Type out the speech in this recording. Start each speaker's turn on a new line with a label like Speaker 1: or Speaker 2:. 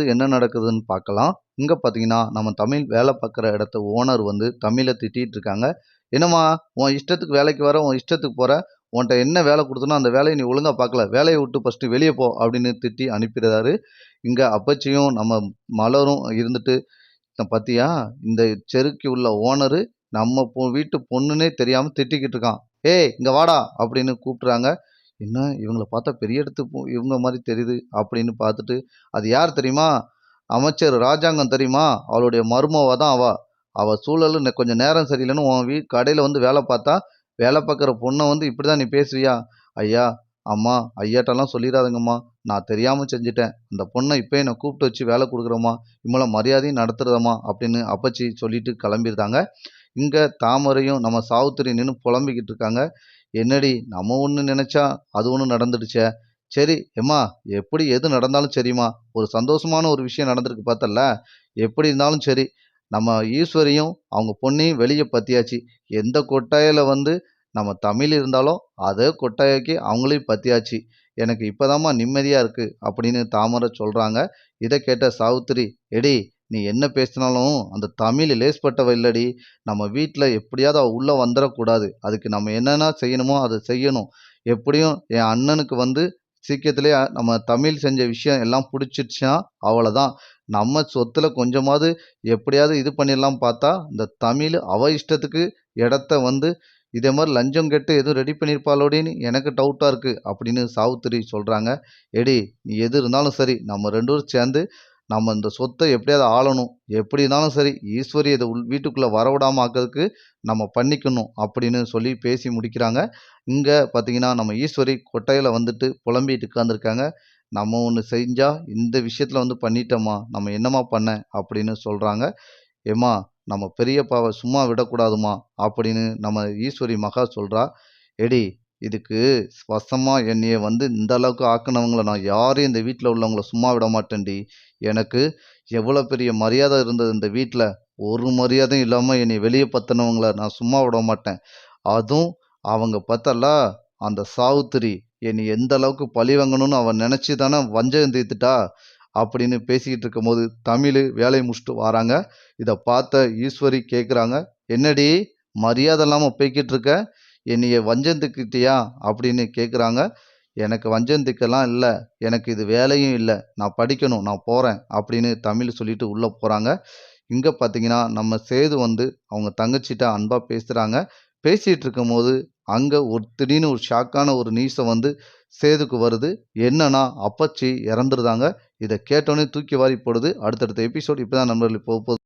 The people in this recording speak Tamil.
Speaker 1: அடுத்தது என்ன நடக்குதுன்னு பார்க்கலாம். இங்கே பார்த்தீங்கன்னா நம்ம தமிழ் வேலை பார்க்குற இடத்த ஓனர் வந்து தமிழை திட்டிகிட்டு இருக்காங்க. என்னம்மா உன் இஷ்டத்துக்கு வேலைக்கு வர உன் இஷ்டத்துக்கு போகிற உன்கிட்ட என்ன வேலை கொடுத்தனோ அந்த வேலையை நீ ஒழுங்காக பார்க்கல. வேலையை விட்டு ஃபஸ்ட்டு வெளியே போ அப்படின்னு திட்டி அனுப்பிடுறாரு. இங்கே அப்பச்சியும் நம்ம மலரும் இருந்துட்டு பார்த்தியா இந்த செருக்கி உள்ள ஓனரு நம்ம பொ வீட்டு பொண்ணுன்னே தெரியாமல் திட்டிக்கிட்டு இருக்கான். ஏய் இங்கே வாடா அப்படின்னு கூப்பிட்றாங்க. என்ன? இவங்கள பார்த்தா பெரிய இடத்து இவங்க மாதிரி தெரியுது அப்படின்னு பார்த்துட்டு அது யார் தெரியுமா? அமைச்சர் ராஜாங்கம் தெரியுமா? அவளுடைய மருமவ தான் அவ. அவள் சூழல் கொஞ்சம் நேரம் சரியில்லைன்னு உன் வீ கடையில் வந்து வேலை பார்த்தா வேலை பார்க்குற பொண்ணை வந்து இப்படி தான் நீ பேசுவியா? ஐயா அம்மா ஐயாட்டெல்லாம் சொல்லிடாதுங்கம்மா நான் தெரியாமல் செஞ்சுட்டேன். அந்த பொண்ணை இப்போயே என்னை கூப்பிட்டு வச்சு வேலை கொடுக்குறோம்மா. இம்மளை மரியாதையும் நடத்துறதம்மா அப்படின்னு அப்பச்சி சொல்லிட்டு கிளம்பியிருந்தாங்க. இங்கே தாமரையும் நம்ம சாவுத்திரி நின்று புலம்பிக்கிட்டு இருக்காங்க. என்னடி நம்ம ஒன்று நினச்சா அது ஒன்று நடந்துடுச்சே? சரி எம்மா எப்படி எது நடந்தாலும் சரிம்மா. ஒரு சந்தோஷமான ஒரு விஷயம் நடந்திருக்கு பார்த்தல்ல? எப்படி இருந்தாலும் சரி. நம்ம ஈஸ்வரியும் அவங்க பொண்ணையும் வெளியே பற்றியாச்சு எந்த கொட்டாயில் வந்து நம்ம தமிழ் இருந்தாலும் அதே கொட்டாய்க்கு அவங்களையும் பற்றியாச்சு எனக்கு இப்போதாம்மா நிம்மதியாக இருக்குது அப்படின்னு தாமரை சொல்கிறாங்க இதை கேட்ட சாவித்திரி எடி நீ என்ன பேசினாலும் அந்த தமிழ் லேஸ்பட்டவ இல்லடி. நம்ம வீட்டில் எப்படியாவது அவள் உள்ளே வந்துடக்கூடாது அதுக்கு நம்ம என்னென்ன செய்யணுமோ அதை செய்யணும். எப்படியும் என் அண்ணனுக்கு வந்து சீக்கிரத்திலே நம்ம தமிழ் செஞ்ச விஷயம் எல்லாம் பிடிச்சிருச்சுன்னா அவ்வளோதான் நம்ம சொத்தில் கொஞ்சமாவது எப்படியாவது இது பண்ணிடலாம் பார்த்தா இந்த தமிழ் அவ இஷ்டத்துக்கு இடத்த வந்து இதே மாதிரி லஞ்சம் கெட்டு எதுவும் ரெடி பண்ணியிருப்பாளோடின்னு எனக்கு டவுட்டாக இருக்குது அப்படின்னு சாவுத்திரி சொல்கிறாங்க எடி நீ எது இருந்தாலும் சரி நம்ம ரெண்டு பேரும் சேர்ந்து நம்ம இந்த சொத்தை எப்படியாவது ஆளணும் எப்படி இருந்தாலும் சரி ஈஸ்வரி இதை உள் வீட்டுக்குள்ளே வரவிடாம ஆக்கிறதுக்கு நம்ம பண்ணிக்கணும் அப்படின்னு சொல்லி பேசி முடிக்கிறாங்க. இங்கே பார்த்தீங்கன்னா நம்ம ஈஸ்வரி கொட்டையில் வந்துட்டு புலம்பிட்டு உட்காந்துருக்காங்க நம்ம ஒன்று செஞ்சால் இந்த விஷயத்தில் வந்து பண்ணிட்டோமா நம்ம என்னம்மா பண்ண அப்படின்னு சொல்கிறாங்க ஏம்மா நம்ம பெரியப்பாவை சும்மா விடக்கூடாதுமா அப்படின்னு நம்ம ஈஸ்வரி மகா சொல்கிறா எடி இதுக்கு வசமாக என்னைய வந்து இந்த அளவுக்கு ஆக்கினவங்கள நான் யாரையும் இந்த வீட்டில் உள்ளவங்கள சும்மா விட மாட்டேன்டி. எனக்கு எவ்வளோ பெரிய மரியாதை இருந்தது இந்த வீட்டில் ஒரு மரியாதையும் இல்லாமல் என்னை வெளியே பற்றினவங்கள நான் சும்மா விட மாட்டேன். அதுவும் அவங்க பார்த்தல அந்த சாவுத்திரி என்னை எந்த அளவுக்கு பழி வாங்கணும்னு அவன் நினச்சி தானே வஞ்சகம் தீர்த்துட்டா? அப்படின்னு பேசிக்கிட்டு இருக்கும்போது தமிழ் வேலையை முடிச்சுட்டு வராங்க. இதை பார்த்த ஈஸ்வரி கேட்குறாங்க என்னடி மரியாதை இல்லாமல் போய்கிட்டு இருக்க? என்னைய வஞ்சந்துக்கிட்டியா? அப்படின்னு கேட்குறாங்க எனக்கு வஞ்சந்துக்கெல்லாம் இல்லை. எனக்கு இது வேலையும் இல்லை. நான் படிக்கணும். நான் போகிறேன் அப்படின்னு தமிழ் சொல்லிட்டு உள்ளே போகிறாங்க இங்கே பார்த்தீங்கன்னா நம்ம சேது வந்து அவங்க தங்கச்சிட்ட அன்பாக பேசுகிறாங்க பேசிகிட்டு இருக்கும்போது அங்கே ஒரு திடீர்னு ஒரு ஷாக்கான ஒரு நியூஸை வந்து சேதுக்கு வருது. என்னன்னா அப்பச்சி இறந்துருந்தாங்க இதை கேட்டோன்னே தூக்கி வாரி போடுது. அடுத்தடுத்த எபிசோட் இப்போ தான் நம்மளுக்கு போக போகுது.